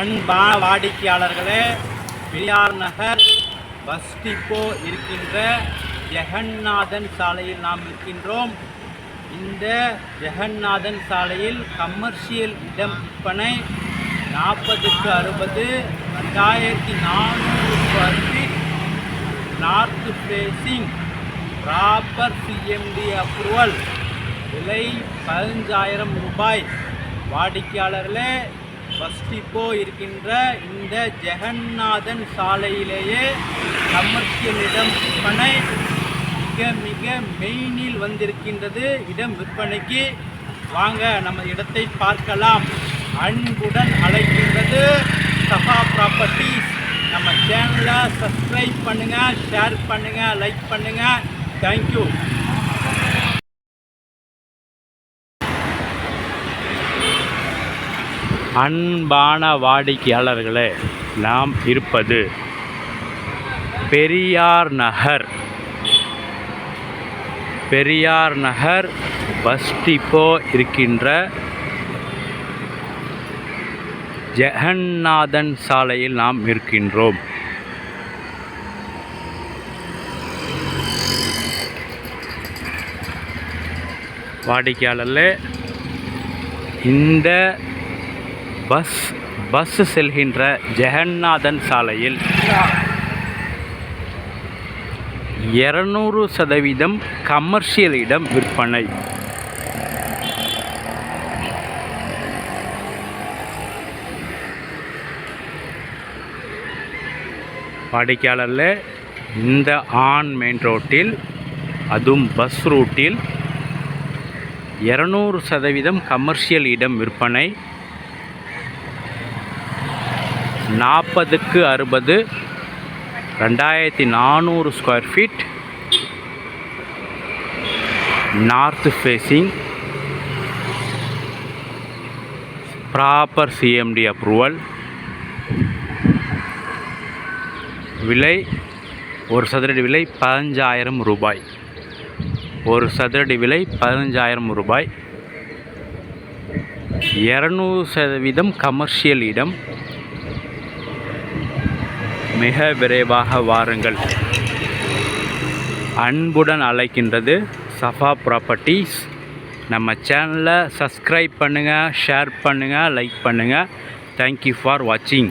அன்பான வாடிக்கையாளர்களே Periyar Nagar bus depot இருக்கின்ற ஜெகநாதன் சாலையில் நாம் இருக்கின்றோம். இந்த ஜெகநாதன் சாலையில் கமர்ஷியல் இடம் விற்பனை நாற்பதுக்கு அறுபது ரெண்டாயிரத்தி நானூறு square feet north facing proper CMD approval விலை பதினஞ்சாயிரம் ரூபாய். வாடிக்கையாளர்களே பஸ் டிப்போ இருக்கின்ற இந்த ஜெகநாதன் சாலையிலேயே கமர்ஷியல் இடம் விற்பனை மிக மிக மெயினில் வந்திருக்கின்றது. இடம் விற்பனைக்கு வாங்க நம்ம இடத்தை பார்க்கலாம். அன்புடன் அழைக்கின்றது சஃபா ப்ராப்பர்ட்டிஸ் நம்ம சேனலை சப்ஸ்கிரைப் பண்ணுங்கள் ஷேர் பண்ணுங்கள் லைக் பண்ணுங்கள் தேங்க்யூ அன்பான வாடிக்கையாளர்களே நாம் இருப்பது பெரியார் நகர். பெரியார் நகர் பஸ் டிப்போ இருக்கின்ற ஜெகநாதன் சாலையில் நாம் இருக்கின்றோம். வாடிக்கையாளர்களே இந்த பஸ் பஸ் செல்கின்ற ஜெகநாதன் சாலையில் இரநூறு சதவீதம் கமர்ஷியல் இடம் விற்பனை. வாடிக்கையாளரில் இந்த ஆன் மெயின் ரோட்டில் அதுவும் பஸ் ரூட்டில் இரநூறு சதவீதம் கமர்ஷியல் இடம் விற்பனை. நாற்பதுக்கு அறுபது ரெண்டாயிரத்தி நானூறு square feet north facing proper CMD approval விலை ஒரு சதுரடி விலை பதினஞ்சாயிரம் ரூபாய். ஒரு சதுரடி விலை பதினஞ்சாயிரம் ரூபாய். இரநூறு சதவீதம் கமர்ஷியல் இடம். மிக விரைவாக வாருங்கள். அன்புடன் அழைக்கின்றது சஃபா ப்ராப்பர்ட்டிஸ் நம்ம சேனலை சப்ஸ்கிரைப் பண்ணுங்கள் ஷேர் பண்ணுங்கள் லைக் பண்ணுங்கள் தேங்க்யூ ஃபார் வாட்சிங்